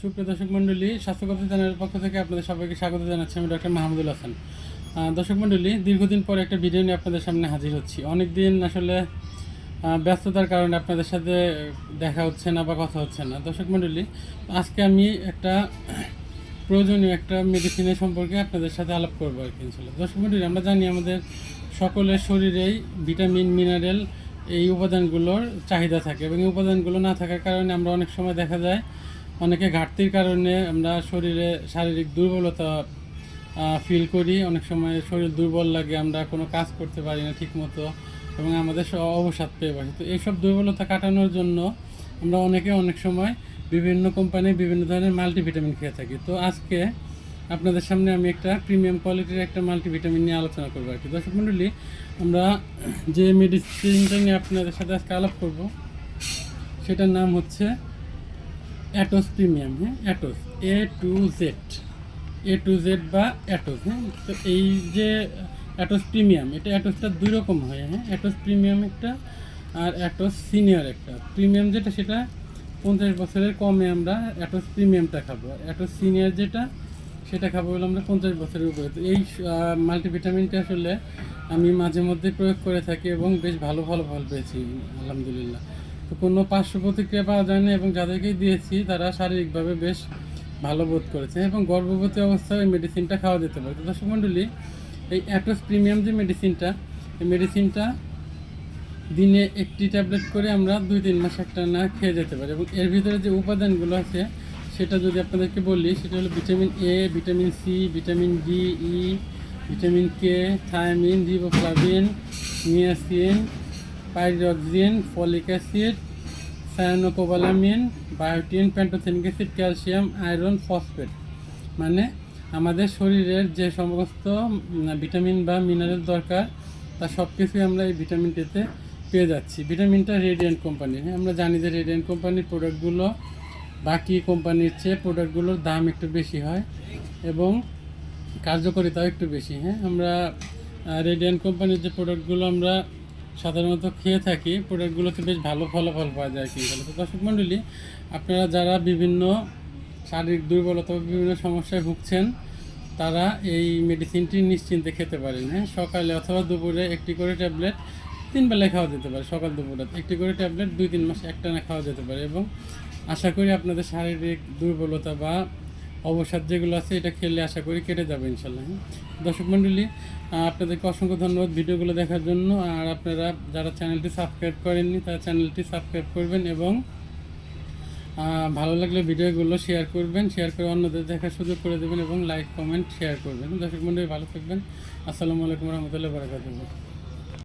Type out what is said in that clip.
সুপ্রিয় দর্শক মণ্ডলী স্বাস্থ্যগত চ্যানেলের পক্ষ থেকে আপনাদের সবাইকে স্বাগত জানাচ্ছি আমি ডক্টর মাহমুদুল হাসান। দর্শক মণ্ডলী, দীর্ঘদিন পর একটা ভিডিও নিয়ে আপনাদের সামনে হাজির হচ্ছি। অনেক দিন আসলে ব্যস্ততার কারণে আপনাদের সাথে দেখা হচ্ছে না বা কথা হচ্ছে না। দর্শক মণ্ডলী, আজকে আমি একটা প্রয়োজনীয় একটা মেডিসিনের সম্পর্কে আপনাদের সাথে আলাপ করব আর কি দর্শক মণ্ডলী, আমরা জানি আমাদের সকলের শরীরেই ভিটামিন মিনারেল এই উপাদানগুলোর চাহিদা থাকে এবং এই উপাদানগুলো না থাকার কারণে আমরা অনেক সময় দেখা যায় অনেকে ঘাটতির কারণে আমরা শরীরে শারীরিক দুর্বলতা ফিল করি। অনেক সময় শরীর দুর্বল লাগে, আমরা কোনো কাজ করতে পারি না ঠিকমতো এবং আমাদের অবসাদ পেয়ে বসে তো এইসব দুর্বলতা কাটানোর জন্য আমরা অনেকে অনেক সময় বিভিন্ন কোম্পানির বিভিন্ন ধরনের মাল্টিভিটামিন খেয়ে থাকি। তো আজকে আপনাদের সামনে আমি একটা প্রিমিয়াম কোয়ালিটির একটা মাল্টিভিটামিন নিয়ে আলোচনা করব আর কি। দর্শক মণ্ডলী, আমরা যে মেডিসিনটা নিয়ে আপনাদের সাথে আজকে আলাপ করব, সেটার নাম হচ্ছে অ্যাটোস প্রিমিয়াম হ্যাঁ? Atos A to Z A to Z বা অ্যাটোস হ্যাঁ? তো এই যে অ্যাটোস প্রিমিয়াম এটা অ্যাটোসটা দুই রকম হয় হ্যাঁ? অ্যাটোস প্রিমিয়াম একটা আর অ্যাটোস সিনিয়র একটা। প্রিমিয়াম যেটা, সেটা পঞ্চাশ বছরের কমে আমরা অ্যাটোস প্রিমিয়ামটা খাব। আর অ্যাটোস সিনিয়র যেটা, সেটা খাব বলে আমরা পঞ্চাশ বছরের উপরে। এই মাল্টিভিটামিনটা আসলে আমি মাঝে মধ্যে প্রয়োগ করে থাকি এবং বেশ ভালো ভালো ফল পেয়েছি, আলহামদুলিল্লাহ। তো কোনো পার্শ্ব প্রতিক্রিয়া পাওয়া যায় না এবং যাদেরকেই দিয়েছি, তারা শারীরিকভাবে বেশ ভালো বোধ করেছে এবং গর্ভবতী অবস্থায় এই মেডিসিনটা খাওয়া যেতে পারে। তো দর্শক মণ্ডলী এই অ্যাটোস প্রিমিয়াম যে মেডিসিনটা এই মেডিসিনটা দিনে একটি ট্যাবলেট করে আমরা দুই তিন মাস একটা না খেয়ে যেতে পারি এবং এর ভিতরে যে উপাদানগুলো আছে, সেটা যদি আপনাদেরকে বলি, সেটা হলো vitamin A vitamin C vitamin D E vitamin K thiamine riboflavin niacin pyridoxine, folic acid cyanocobalamin biotin pantothenic acid, calcium, iron, phosphate. মানে আমাদের শরীরের যে সমস্ত ভিটামিন বা মিনারেল দরকার, তা সব কিছুই আমরা এই ভিটামিনটিতে পেয়ে যাচ্ছি। ভিটামিনটা রেডিয়েন্ট কোম্পানির আমরা জানি যে রেডিয়েন্ট কোম্পানির প্রোডাক্টগুলো বাকি কোম্পানির চেয়ে প্রোডাক্টগুলোর দাম একটু বেশি হয় এবং কার্যকারিতাও একটু বেশি। হ্যাঁ আমরা রেডিয়েন্ট কোম্পানির যে প্রোডাক্টগুলো আমরা সাধারণত খেয়ে থাকি প্রোডাক্টগুলোতে বেশ ভালো ফলাফল পাওয়া যায় কিন্তু। তো দর্শক মণ্ডলী আপনারা যারা বিভিন্ন শারীরিক দুর্বলতা বিভিন্ন সমস্যায় ভুগছেন, তারা এই মেডিসিনটি নিশ্চিন্তে খেতে পারেন। হ্যাঁ সকালে অথবা দুপুরে একটি করে ট্যাবলেট তিন বেলায় খাওয়া যেতে পারে, সকাল দুপুরে। একটি করে ট্যাবলেট দুই তিন মাস একটানা খাওয়া যেতে পারে এবং আশা করি আপনাদের শারীরিক দুর্বলতা বা অবসাদ যেগুলো আছে, এটা খেলে আশা করি কেটে যাবে ইনশাল্লাহ হ্যাঁ? দর্শক মণ্ডলী আপনাদেরকে অসংখ্য ধন্যবাদ ভিডিওগুলো দেখার জন্য। আর আপনারা যারা চ্যানেলটি সাবস্ক্রাইব করেননি, তারা চ্যানেলটি সাবস্ক্রাইব করবেন এবং ভালো লাগলে ভিডিওগুলো শেয়ার করবেন, শেয়ার করে অন্যদের দেখার সুযোগ করে দেবেন এবং লাইক, কমেন্ট, শেয়ার করবেন। দর্শক মণ্ডলী, ভালো থাকবেন। আসসালামু আলাইকুম রহমতুল্লাহ বারাকাতুহ।